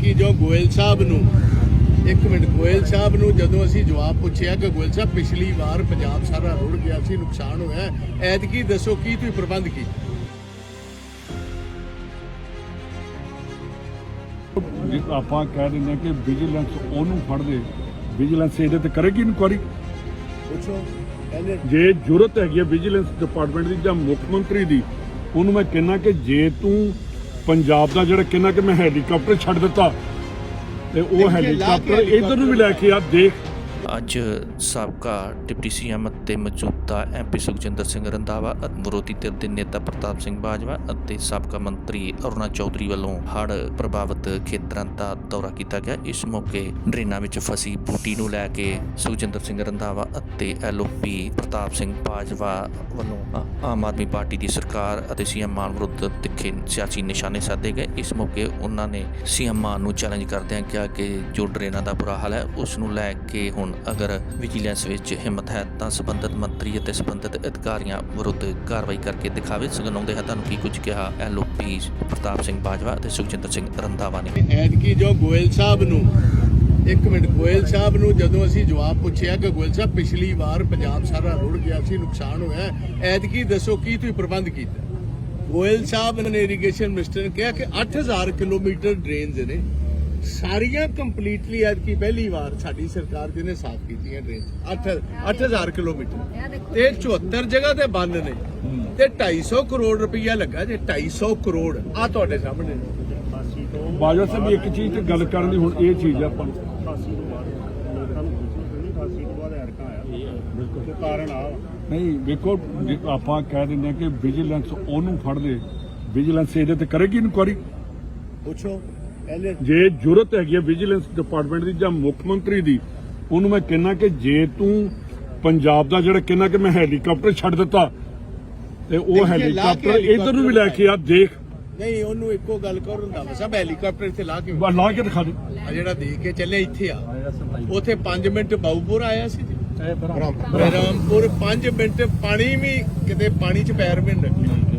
ਜੋ ਗੋਇਲ ਸਾਹਿਬ ਨੂੰ ਇੱਕ ਮਿੰਟ ਗੋਇਲ ਸਾਹਿਬ ਨੂੰ ਜਦੋਂ ਅਸੀਂ ਜਵਾਬ ਪੁੱਛਿਆ ਕਿ ਗੋਇਲ ਸਾਹਿਬ ਪਿਛਲੀ ਵਾਰ ਪੰਜਾਬ ਸਾਰਾ ਰੁੜ ਗਿਆ ਸੀ ਨੁਕਸਾਨ ਹੋਇਆ ਐਤਕੀ ਦੱਸੋ ਕੀ ਤੁਸੀਂ ਪ੍ਰਬੰਧ ਜੇ ਆਪਾਂ ਕਹਿ ਦਿੰਦੇ ਕਿ ਵਿਜੀਲੈਂਸ ਉਹਨੂੰ ਫੜਦੇ ਵਿਜੀਲੈਂਸ ਇਹਦੇ ਤੇ ਕਰੇਗੀ ਇਨਕੁਆਰੀ? ਪੁੱਛੋ ਜੇ ਜ਼ਰੂਰਤ ਹੈਗੀ ਵਿਜੀਲੈਂਸ ਡਿਪਾਰਟਮੈਂਟ ਦੀ ਜਾਂ ਮੁੱਖ ਮੰਤਰੀ ਦੀ ਉਹਨੂੰ ਮੈਂ ਕਹਿੰਨਾ ਕਿ ਜੇ ਤੂੰ ਪੰਜਾਬ ਦਾ ਜਿਹੜਾ ਕਹਿੰਨਾ ਕਿ ਮੈਂ ਹੈਲੀਕਾਪਟਰ ਛੱਡ ਦਿੱਤਾ ਤੇ ਉਹ ਹੈਲੀਕਾਪਟਰ ਇਧਰ ਨੂੰ ਵੀ ਲੈ ਕੇ ਆ ਦੇਖ। ਅੱਜ ਸਾਬਕਾ ਡਿਪਟੀ ਸੀਐਮ ਅਤੇ ਮੌਜੂਦਾ ਐਮਪੀ ਸੁਖਜਿੰਦਰ ਸਿੰਘ ਰੰਧਾਵਾ ਵਿਰੋਧੀ ਧਿਰ ਦੇ ਨੇਤਾ ਪ੍ਰਤਾਪ ਸਿੰਘ ਬਾਜਵਾ ਅਤੇ ਸਾਬਕਾ ਮੰਤਰੀ ਅਰੁਣਾ ਚੌਧਰੀ ਵੱਲੋਂ ਹੜ੍ਹ ਪ੍ਰਭਾਵਿਤ ਖੇਤਰਾਂ ਦਾ ਦੌਰਾ ਕੀਤਾ ਗਿਆ। ਇਸ ਮੌਕੇ ਡਰੇਨਾਂ ਵਿੱਚ ਫਸੀ ਬੂਟੀ ਨੂੰ ਲੈ ਕੇ ਸੁਖਜਿੰਦਰ ਸਿੰਘ ਰੰਧਾਵਾ ਅਤੇ ਐਲਓਪੀ ਪ੍ਰਤਾਪ ਸਿੰਘ ਬਾਜਵਾ ਵੱਲੋਂ ਆਮ ਆਦਮੀ ਪਾਰਟੀ ਦੀ ਸਰਕਾਰ ਅਤੇ ਸੀਐਮ ਮਾਨ ਵਿਰੁੱਧ ਤਿੱਖੇ ਸਿਆਸੀ ਨਿਸ਼ਾਨੇ ਸਾਧੇ ਗਏ। ਇਸ ਮੌਕੇ ਉਹਨਾਂ ਨੇ ਸੀਐਮ ਮਾਨ ਨੂੰ ਚੈਲੰਜ ਕਰਦਿਆਂ ਕਿਹਾ ਕਿ ਜੋ ਡਰੇਨਾਂ ਦਾ ਬੁਰਾ ਹਾਲ ਹੈ, ਉਸ ਨੂੰ ਲੈ ਕੇ ਹੁਣ ਅਗਰ ਵਿਜੀਲੈਂਸ ਵਿੱਚ ਹਿੰਮਤ ਹੈ ਤਾਂ ਸੰਬੰਧਿਤ ਮੰਤਰੀ ਅਤੇ ਸੰਬੰਧਿਤ ਅਧਿਕਾਰੀਆਂ ਵਿਰੁੱਧ ਕਾਰਵਾਈ ਕਰਕੇ ਦਿਖਾਵੇ। ਸੁਣਾਉਂਦੇ ਹਨ ਤੁਹਾਨੂੰ ਕੀ ਕੁਝ ਕਿਹਾ? ਐਲਓਪੀ ਪ੍ਰਤਾਪ ਸਿੰਘ ਬਾਜਵਾ ਅਤੇ ਸੁਖਜਿੰਦਰ ਸਿੰਘ ਰੰਧਾਵਾ ਨੇ। ਐਤਕੀ ਜੋ ਗੋਇਲ ਸਾਹਿਬ ਨੂੰ, ਇੱਕ ਮਿੰਟ, ਗੋਇਲ ਸਾਹਿਬ ਨੂੰ ਜਦੋਂ ਅਸੀਂ ਜਵਾਬ ਪੁੱਛਿਆ ਕਿ ਗੋਇਲ ਸਾਹਿਬ ਪਿਛਲੀ ਵਾਰ ਪੰਜਾਬ ਸਾਰਾ ਰੁੜ ਗਿਆ ਸੀ, ਨੁਕਸਾਨ ਹੋਇਆ, ਐਤਕੀ ਦੱਸੋ ਕੀ ਤੁਸੀਂ ਪ੍ਰਬੰਧ ਕੀਤਾ? ਗੋਇਲ ਸਾਹਿਬ ਨੇ ਇਰੀਗੇਸ਼ਨ ਮਿਨਿਸਟਰ ਨੇ ਕਿਹਾ ਕਿ 8000 ਕਿਲੋਮੀਟਰ ਡਰੇਨਸ ਨੇ। ਸਾਰੀਆਂ ਕੰਪਲੀਟਲੀ ਐਤਕੀ ਪਹਿਲੀ ਵਾਰ ਸਾਡੀ ਸਰਕਾਰ ਜੀ ਨੇ ਸਾਫ਼ ਕੀਤੀਆਂ ਡਰੇਨਸ 8 8000 ਕਿਲੋਮੀਟਰ। ਤੇ 74 ਜਗ੍ਹਾ ਤੇ ਬੰਦ ਨੇ। ਤੇ 250 ਕਰੋੜ ਰੁਪਈਆ ਲੱਗਾ ਜੇ 250 ਕਰੋੜ ਆ ਤੁਹਾਡੇ ਸਾਹਮਣੇ। ਬਾਜਵਾ ਸਾਹਿਬ ਇੱਕ ਚੀਜ਼ ਤੇ ਗੱਲ ਕਰਨ ਦੀ ਹੁਣ ਇਹ ਚੀਜ਼ ਆ ਆਪਾਂ ਨੂੰ। ਖਾਸੀ ਤੋਂ ਬਾਅਦ ਲੋਕਾਂ ਨੂੰ ਪੁੱਛੀ ਨਹੀਂ ਖਾਸੀ ਤੋਂ ਬਾਅਦ ਐਰਕਾ ਆਇਆ ਬਿਲਕੁਲ। ਤੇ ਕਾਰਨ ਆ। ਨਹੀਂ ਵੇਖੋ ਆਪਾਂ ਕਹਿ ਦਿੰਦੇ ਹਾਂ ਕਿ ਵਿਜੀਲੈਂਸ ਉਹਨੂੰ ਫੜਦੇ ਵਿਜੀਲੈਂਸ ਇਹਦੇ ਤੇ ਕਰੇਗੀ ਇਨਕੁਆਰੀ? ਪੁੱਛੋ। ਜੇ ਜ਼ਰੂਰਤ ਹੈਗੀ ਹੈ ਵਿਜੀਲੈਂਸ ਡਿਪਾਰਟਮੈਂਟ ਦੀ ਜਾਂ ਮੁੱਖ ਮੰਤਰੀ ਦੀ ਉਹਨੂੰ ਮੈਂ ਕਹਿੰਨਾ ਕਿ ਜੇ ਤੂੰ ਪੰਜਾਬ ਦਾ ਜਿਹੜਾ ਕਹਿੰਨਾ ਕਿ ਮੈਂ ਹੈਲੀਕਾਪਟਰ ਛੱਡ ਦਿੱਤਾ ਤੇ ਉਹ ਹੈਲੀਕਾਪਟਰ ਇਧਰ ਨੂੰ ਵੀ ਲੈ ਕੇ ਆ ਦੇਖ। ਨਹੀਂ ਉਹਨੂੰ ਇੱਕੋ ਗੱਲ ਕਰੋ ਰੰਧਾਵਾ ਸਾਹਿਬ ਹੈਲੀਕਾਪਟਰ ਇੱਥੇ ਲਾ ਕੇ ਲਾ ਕੇ ਦਿਖਾ ਦੇ। ਆ ਜਿਹੜਾ ਦੇ ਕੇ ਚੱਲੇ ਇੱਥੇ ਆ। ਉਥੇ 5 ਮਿੰਟ ਬਾਊਪੁਰ ਆਇਆ ਸੀ ਜੀ। ਬ੍ਰਹਮਪੁਰ 5 ਮਿੰਟ ਪਾਣੀ ਵੀ ਕਿਤੇ ਪਾਣੀ 'ਚ ਪੈਰ ਵੀ ਨਹੀਂ ਰੱਖੇ